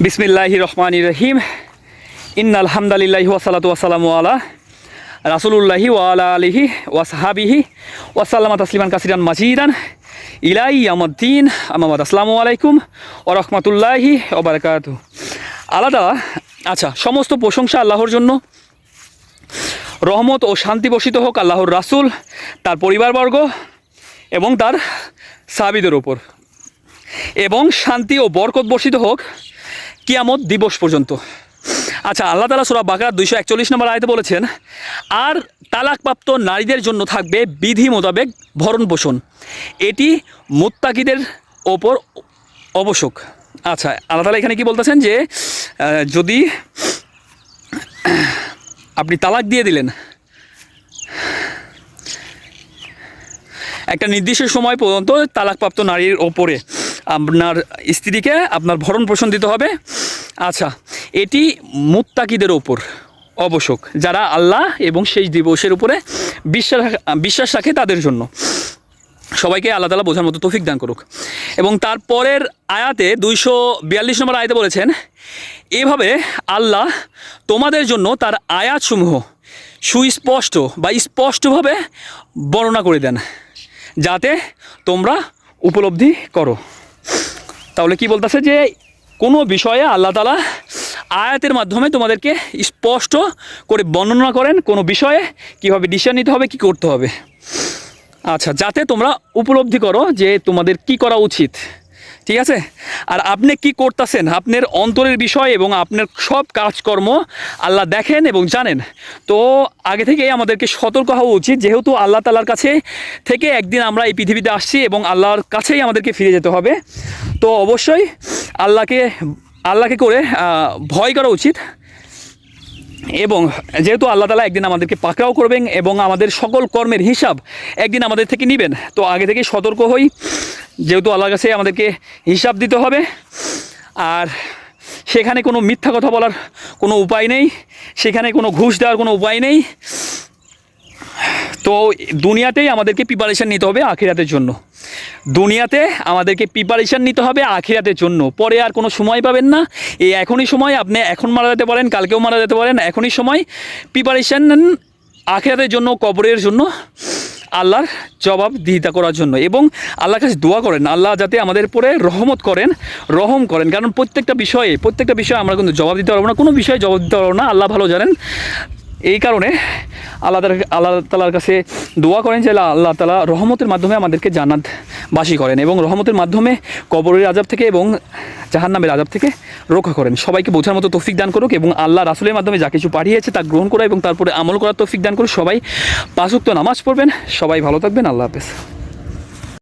বিসমিল্লাহি রহমান রহিম। ইন আলহামদুলিল্লাহি ওয়াসালাতু ওয়াসালামু আলা রাসুলুল্লাহি ওয়ালা আলিহি ওয়াসাহাবিহি ওয়াসাল্লামা তাসলিমান কাসিরান মাজিদান। ইলাই আমদ্দিন আমাদ আসসালামু আলাইকুম ও রহমতুল্লাহি ওবরাকাত আলাদা আচ্ছা সমস্ত প্রশংসা আল্লাহর জন্য। রহমত ও শান্তি বর্ষিত হোক আল্লাহর রাসূল, তার পরিবারবর্গ এবং তার সাহাবিদের ওপর এবং শান্তি ও বরকত বর্ষিত হোক কিয়ামত দিবস পর্যন্ত। আচ্ছা আল্লাহ তালা সুরা বাকার দুইশো একচল্লিশ নম্বর আয়তে বলেছেন, আর তালাকপ্রাপ্ত নারীদের জন্য থাকবে বিধি মোতাবেক ভরণ পোষণ। এটি মোত্তাকিদের ওপর অবশ্যক। আচ্ছা আল্লাহ তালা এখানে কি বলতেছেন যে যদি আপনি তালাক দিয়ে দিলেন, একটা নির্দিষ্ট সময় পর্যন্ত তালাকপ্রাপ্ত নারীর ওপরে আপনার স্ত্রীকে আপনার ভরণ পোষণ দিতে হবে। আচ্ছা এটি মুত্তাকিদের ওপর অবশ্যক, যারা আল্লাহ এবং শেষ দিবসের উপরে বিশ্বাস বিশ্বাস রাখে তাদের জন্য। সবাইকে আল্লাহ তালা বোঝার মতো তৌফিক দান করুক। এবং তারপরের আয়াতে দুইশো বিয়াল্লিশ নম্বর আয়াতে বলেছেন, এভাবে আল্লাহ তোমাদের জন্য তার আয়াতসমূহ সুস্পষ্ট বা স্পষ্টভাবে বর্ণনা করে দেন, যাতে তোমরা উপলব্ধি করো। তাহলে কি বলতেছে যে কোনো বিষয়ে আল্লাহ তালা আয়াতের মাধ্যমে তোমাদেরকে স্পষ্ট করে বর্ণনা করেন কোনো বিষয়ে কীভাবে ডিসিশন নিতে হবে, কি করতে হবে। আচ্ছা যাতে তোমরা উপলব্ধি করো যে তোমাদের কি করা উচিত। ঠিক আছে? আর আপনি কি করতেছেন? আপনার অন্তরের বিষয় এবং আপনার সব কাজকর্ম আল্লাহ দেখেন এবং জানেন। তো আগে থেকেই আমাদেরকে সতর্ক হওয়া উচিত, যেহেতু আল্লাহ তালার কাছে থেকে একদিন আমরা এই পৃথিবীতে আসছি এবং আল্লাহর কাছেই আমাদেরকে ফিরে যেতে হবে। তো অবশ্যই আল্লাহকে আল্লাহকে করে ভয় করা উচিত। এবং যেহেতু আল্লাহ তালা একদিন আমাদেরকে পাকড়াও করবেন এবং আমাদের সকল কর্মের হিসাব একদিন আমাদের থেকে নেবেন, তো আগে থেকে সতর্ক হই। যেহেতু আল্লাহর কাছে আমাদেরকে হিসাব দিতে হবে, আর সেখানে কোনো মিথ্যা কথা বলার কোনো উপায় নেই, সেখানে কোনো ঘুষ দেওয়ার কোনো উপায় নেই। তো দুনিয়াতেই আমাদেরকে প্রিপারেশান নিতে হবে আখিরাতের জন্য। দুনিয়াতে আমাদেরকে প্রিপারেশান নিতে হবে আখিরাতের জন্য। পরে আর কোনো সময় পাবেন না। এই এখনই সময়, আপনি এখন মারা যেতে পারেন, কালকেও মারা যেতে পারেন, এখনই সময়। প্রিপারেশান আখিরাতের জন্য, কবরের জন্য। আল্লাহর জবাব দিহিতা করার জন্য এবং আল্লাহর কাছে দোয়া করেন। আল্লাহ যাতে আমাদের পরে রহমত করেন, রহম করেন। কারণ প্রত্যেকটা বিষয়ে প্রত্যেকটা বিষয়ে আমরা কিন্তু জবাব দিতে পারব না, কোনো বিষয়ে জবাব দিতে পারব না। আল্লাহ ভালো জানেন। এই কারণে আল্লাহ আল্লাহ তালার কাছে দোয়া করেন যে আল্লাহ তালা রহমতের মাধ্যমে আমাদেরকে জান্নাত বাসী করেন এবং রহমতের মাধ্যমে কবরের আজাব থেকে এবং জাহান্নামের আজাব থেকে রক্ষা করেন। সবাইকে বোঝার মতো তৌফিক দান করুক এবং আল্লাহ রাসুলের মাধ্যমে যা কিছু পাঠিয়েছে তা গ্রহণ করা এবং তারপরে আমল করার তৌফিক দান করুক। সবাই পাঁচুক্ত নামাজ পড়বেন। সবাই ভালো থাকবেন। আল্লাহ হাফেজ।